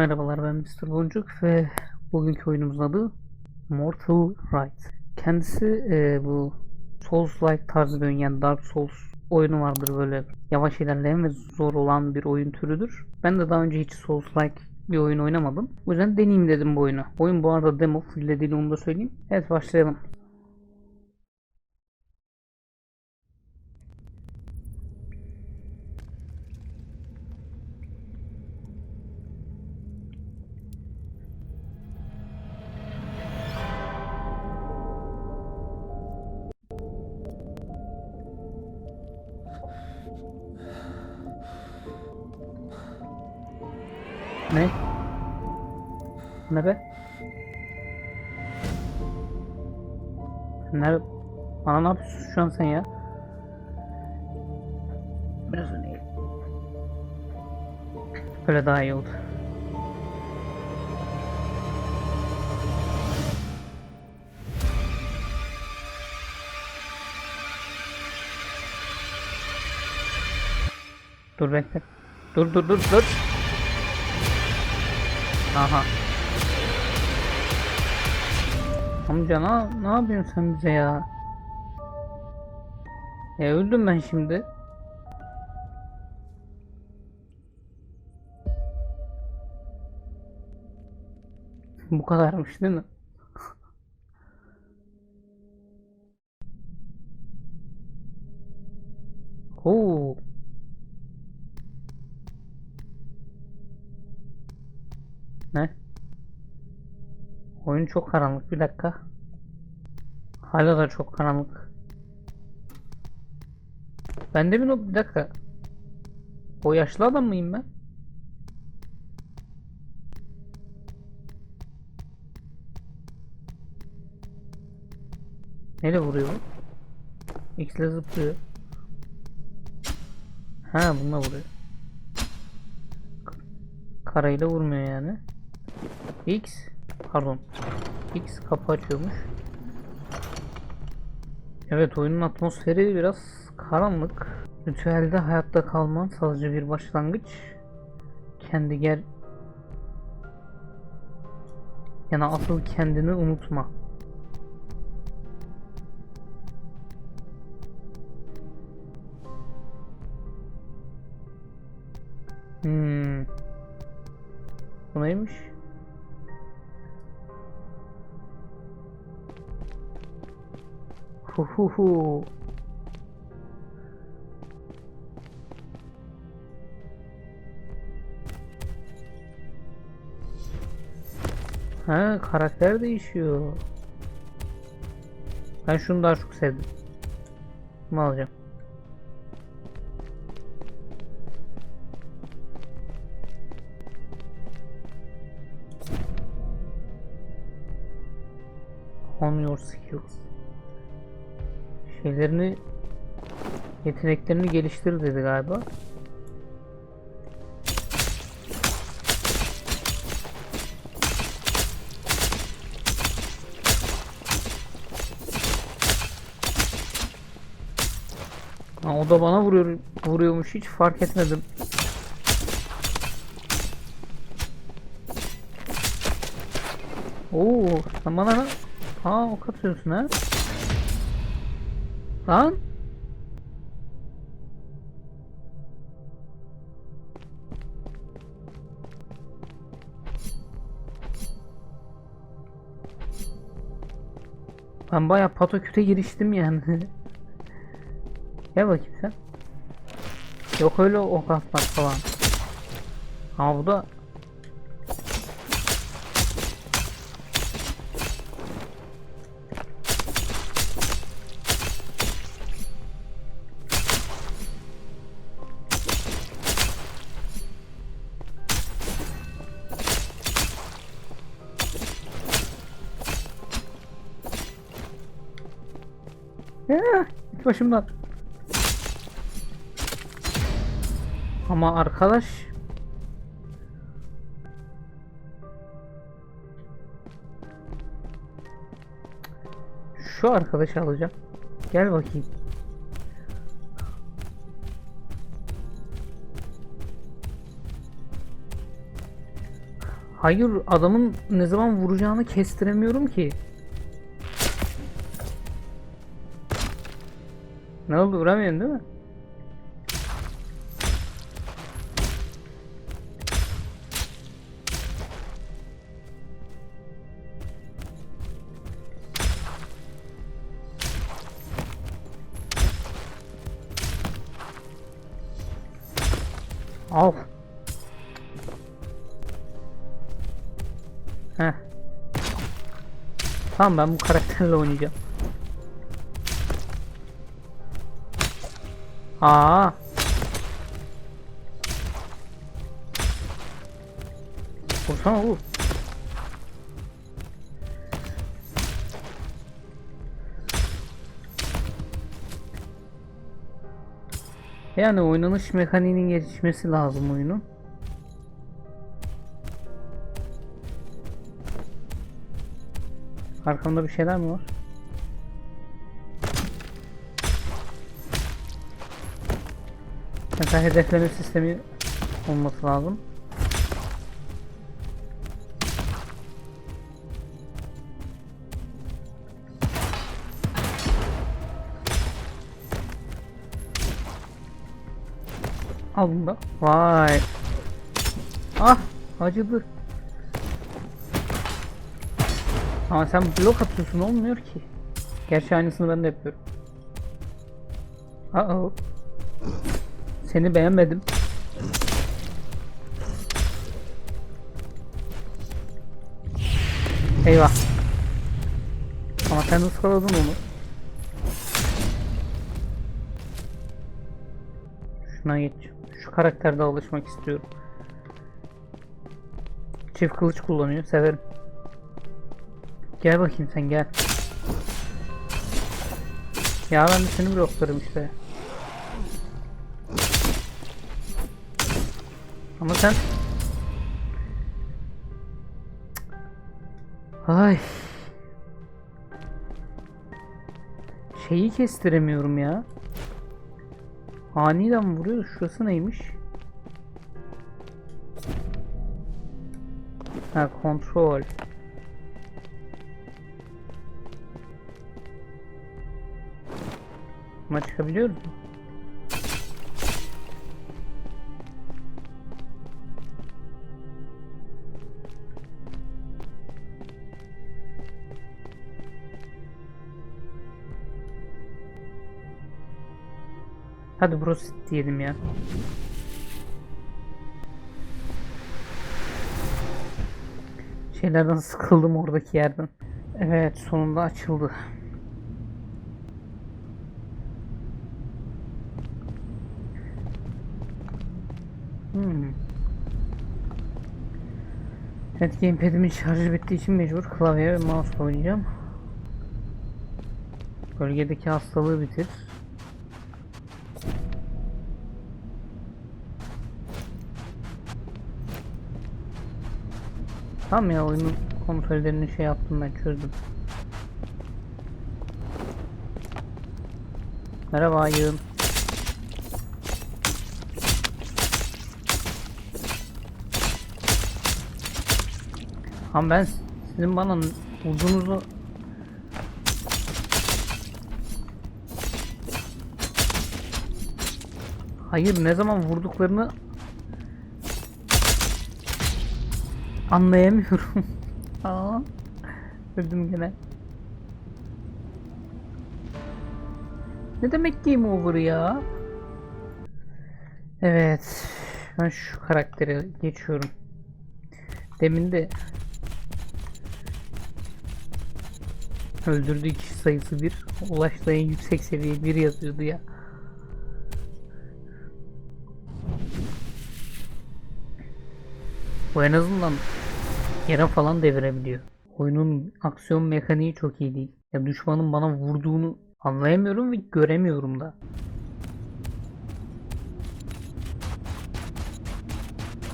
Merhabalar ben Mr. Boncuk ve bugünkü oyunumuzun adı Mortal Right. Kendisi e, bu Souls-like tarzı bir oyun yani Dark Souls oyunu vardır böyle yavaş ilerleyen ve zor olan bir oyun türüdür. Ben de daha önce hiç Souls-like bir oyun oynamadım. O yüzden deneyeyim dedim bu oyunu. Oyun bu arada demo full değil onu da söyleyeyim. Evet başlayalım. Ne? Ne be? Ne? Bana ne yapıyorsun şu an sen ya? Biraz öne Böyle daha iyi oldu. Dur bekle. Dur dur dur dur. Aha. Amca ne, ne yapıyorsun sen bize ya? Ya öldüm ben şimdi. Bu kadarmış değil mi? Çok karanlık. Bir dakika. Hala da çok karanlık. Ben de o? Bir dakika. O yaşlı adam mıyım ben? Neyle vuruyor bu? X ile zıplıyor. Ha bununla vuruyor. Karayla vurmuyor yani. X pardon. X kapı açıyormuş. Evet oyunun atmosferi biraz karanlık. Ritüelde hayatta kalman sadece bir başlangıç. Kendi gel yani asıl kendini unutma. Hmm. Bu neymiş? Hu hu hu. Ha karakter değişiyor. Ben şunu daha çok sevdim. Bunu alacağım. Hone your skills. Şeylerini yeteneklerini geliştir dedi galiba. Ha, o da bana vuruyor vuruyormuş hiç fark etmedim. Oo, sen bana ha ok atıyorsun ha? Lan? Ben baya patoküte giriştim yani. Gel bakayım sen. Yok öyle ok atmak falan. Ama bu da Ya, git başımdan. Ama arkadaş Şu arkadaşı alacağım. Gel bakayım. Hayır adamın ne zaman vuracağını kestiremiyorum ki. Ne oldu vuramıyorsun değil mi? Al. Heh. Tamam ben bu karakterle oynayacağım. Aa. Vursana vur. Yani oynanış mekaniğinin gelişmesi lazım oyunun. Arkamda bir şeyler mi var? Mesela hedefleme sistemi olması lazım. Al bunu da. Vay. Ah acıdı. Ama sen blok atıyorsun olmuyor ki. Gerçi aynısını ben de yapıyorum. Aa. Seni beğenmedim. Eyvah. Ama sen ıskaladın onu. Şuna geç. Şu karakterde alışmak istiyorum. Çift kılıç kullanıyor. Severim. Gel bakayım sen gel. Ya ben de seni bloklarım işte. Ama sen... Ay. Şeyi kestiremiyorum ya. Aniden vuruyor. Şurası neymiş? Ha kontrol. Buna çıkabiliyor musun? Hadi prosit diyelim ya. Şeylerden sıkıldım oradaki yerden. Evet sonunda açıldı. Hmm. Evet gamepad'imin şarjı bittiği için mecbur klavye ve mouse oynayacağım. Bölgedeki hastalığı bitir. Tamam ya oyunun kontrollerini şey yaptım ben çözdüm. Merhaba ayığım. Ama ben sizin bana vurduğunuzu Hayır ne zaman vurduklarını anlayamıyorum. Aa, öldüm gene. Ne demek game over ya? Evet. Ben şu karaktere geçiyorum. Demin de öldürdüğü kişi sayısı bir, ulaştığı en yüksek seviye bir yazıyordu ya. Bu en azından yere falan devirebiliyor. Oyunun aksiyon mekaniği çok iyi değil. Ya düşmanın bana vurduğunu anlayamıyorum ve göremiyorum da.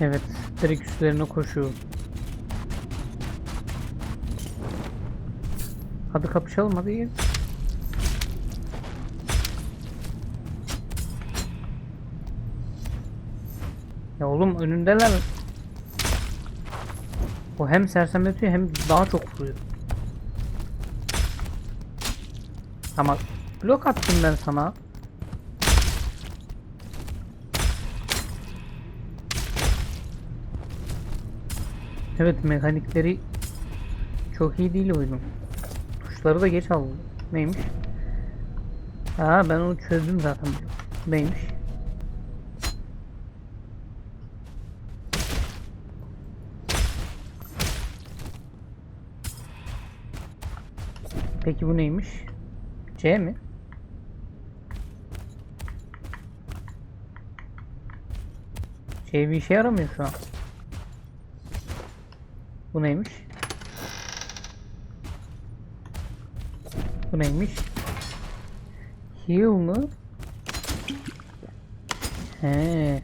Evet, direkt üstlerine koşuyorum. Hadi kapışalım hadi. Ya oğlum önündeler. O hem sersemletiyor hem daha çok vuruyor. Ama blok attım ben sana. Evet mekanikleri çok iyi değil oyunun. Tuşları da geç aldım. Neymiş? Ha ben onu çözdüm zaten. Neymiş? Peki bu neymiş? C mi? C bir işe yaramıyor şu an. Bu neymiş? Bu neymiş? Heal mı? He.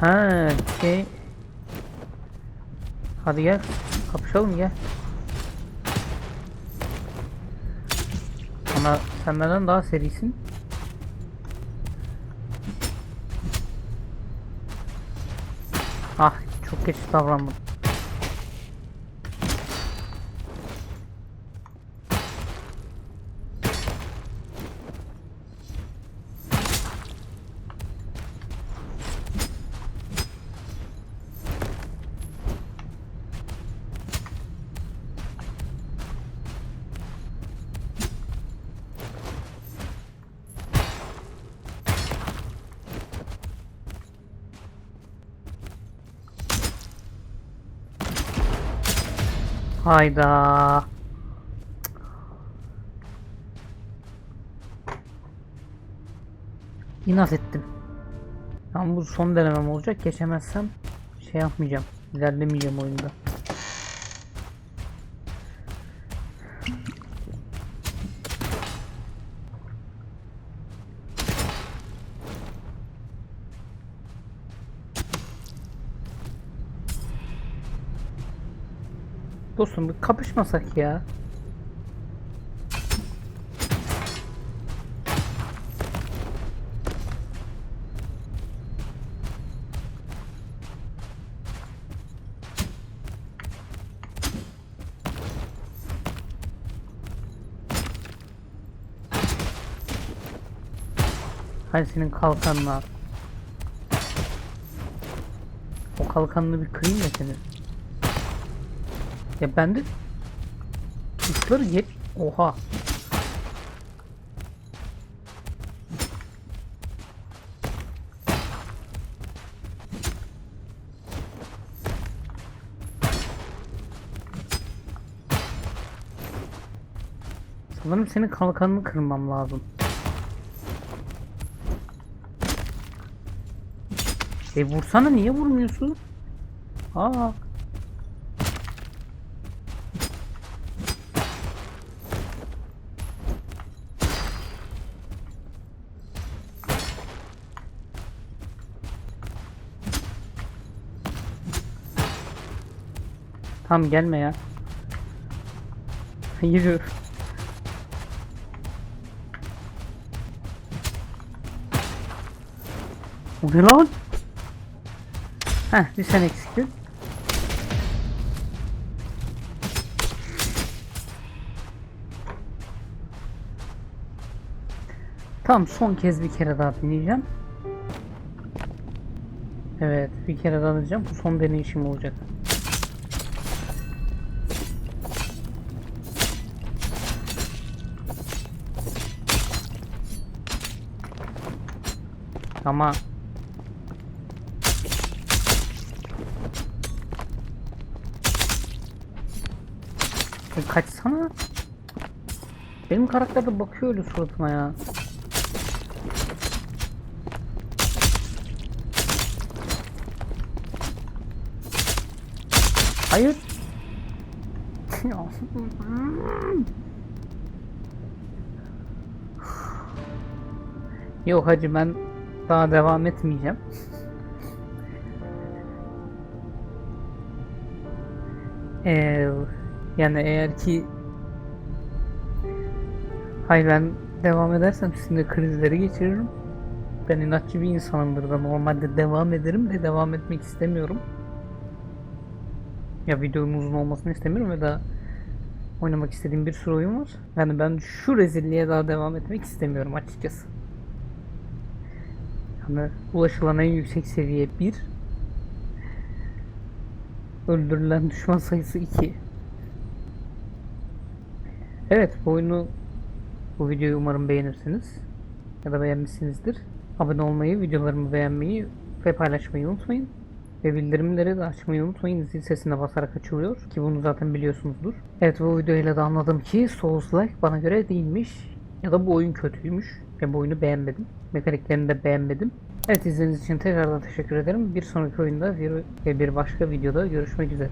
Ha, şey. Hadi gel. Kapışalım gel. Ama sen benden daha serisin. Ah çok geç davrandım. Hayda. İnat ettim. Ama bu son denemem olacak. Geçemezsem şey yapmayacağım. İlerlemeyeceğim oyunda. Dostum bir kapışmasak ya. Hadi senin kalkanını al. O kalkanını bir kırayım da senin. Ya bende tuşları yet... Oha. Sanırım senin kalkanını kırmam lazım. E vursana niye vurmuyorsun? Aa. Tamam gelme ya. Yürü. O ne lan? Heh bir sen eksiktin. Tamam son kez bir kere daha deneyeceğim. Evet bir kere daha deneyeceğim. Bu son deneyişim olacak. Ama E kaçsana. Benim karakter de bakıyor öyle suratıma ya. Hayır. Yok hacı ben daha devam etmeyeceğim. Eee yani eğer ki Hayır ben devam edersem sinir krizleri geçiririm. Ben inatçı bir insanımdır da normalde devam ederim de devam etmek istemiyorum. Ya videonun uzun olmasını istemiyorum ve daha oynamak istediğim bir sürü oyun var. Yani ben şu rezilliğe daha devam etmek istemiyorum açıkçası. Yani ulaşılan en yüksek seviye 1 Öldürülen düşman sayısı 2 Evet bu oyunu bu videoyu umarım beğenirsiniz ya da beğenmişsinizdir. Abone olmayı, videolarımı beğenmeyi ve paylaşmayı unutmayın. Ve bildirimleri de açmayı unutmayın. Zil sesine basarak açılıyor ki bunu zaten biliyorsunuzdur. Evet bu videoyla da anladım ki Souls-like bana göre değilmiş. Ya da bu oyun kötüymüş. Ve bu oyunu beğenmedim. Mekaniklerini de beğenmedim. Evet izlediğiniz için tekrardan teşekkür ederim. Bir sonraki oyunda bir, bir başka videoda görüşmek üzere.